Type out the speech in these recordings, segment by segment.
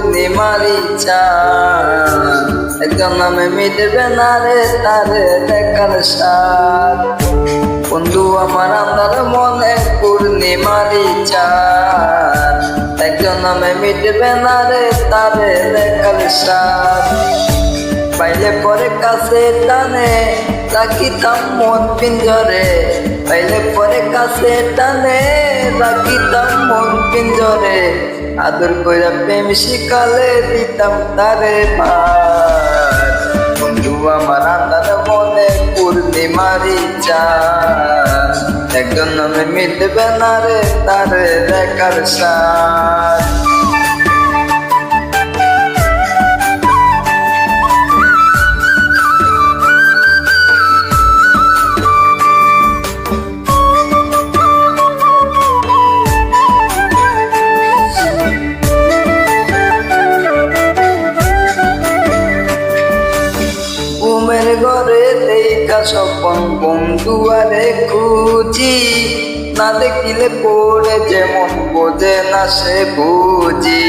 পূর্ণিমারি চাঁদ। একজন নামে মিটবে না রে, তারে দেখার সাত বন্ধু, আমার আমার মনে পূর্ণিমারি চাঁদ। একদম নামে মিটবে না রে, তারে দেখার সাত পাইলে পরে কাছে টানে তাকিতাম মন পিঞ্জরে। পাইলে পরে কাছে টানে রাখিতাম মন পিঞ্জরে আদর কইরা প্রেম শিকালে দিতাম তারে বন্ধু আমার আন্দার মনে পূর্ণিমারি চান একজন মিটবে না রে তারে দেখার সাথ ঘুমের ঘরে দেখা স্বপন বন্ধু আরে খুঁজি। না দেখিলে পড়ে যেমন বোঝে না সে বুঝি।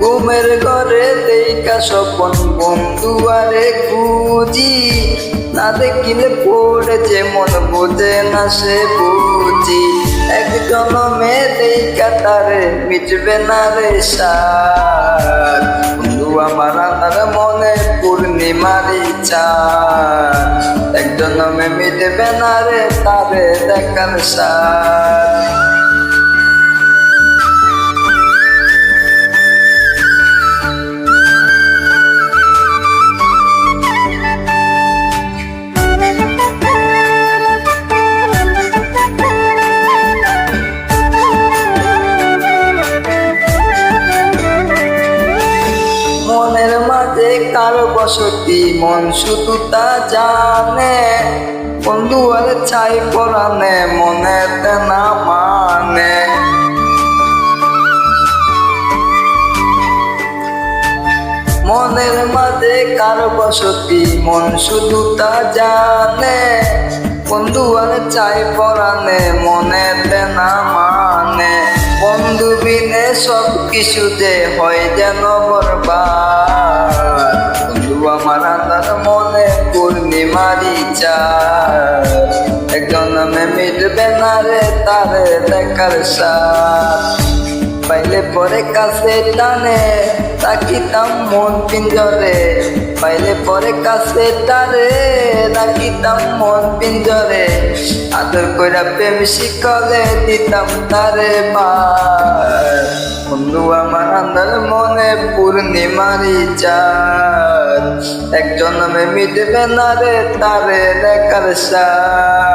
ঘুমের ঘরে দেখা স্বপন বন্ধু আরে খুঁজি। না দেখিলে পড়ে যেমন বোঝে না সে বুঝি। একজন মেয়ে দেখা কাতারে মিটবে না রে সার। বন্ধু, আমার আনার মনে পূর্ণিমারি চাঁদ। একজন মেয়ে মিটবে না রে তারে দেখার সার। কারও বসতি মন শুধু তা জানে। বন্ধু আর চাই পরানে মনে না মানে। মনের মাঝে কারও বসতি মন শুধু তা জানে। বন্ধু আর চাই পরানে মনে না মানে। বন্ধু বিনে সব কিছু যে হয় যেন পূর্ণিমারি চার একজন নামে মিটবে না রে তারে পাইলে পরে কাছে টানে, রাখিতাম মন পিঞ্জরে। পাইলে পরে কাছে টারে রাখিতাম মন পিঞ্জরে। আদর কইরা প্রেম শিকলে দিতাম তারে বার বন্ধু, আমার আন্দার মনে পূর্ণিমারি চাঁদ। একজন নামে মিটবে না রে তারে দেখার সাথ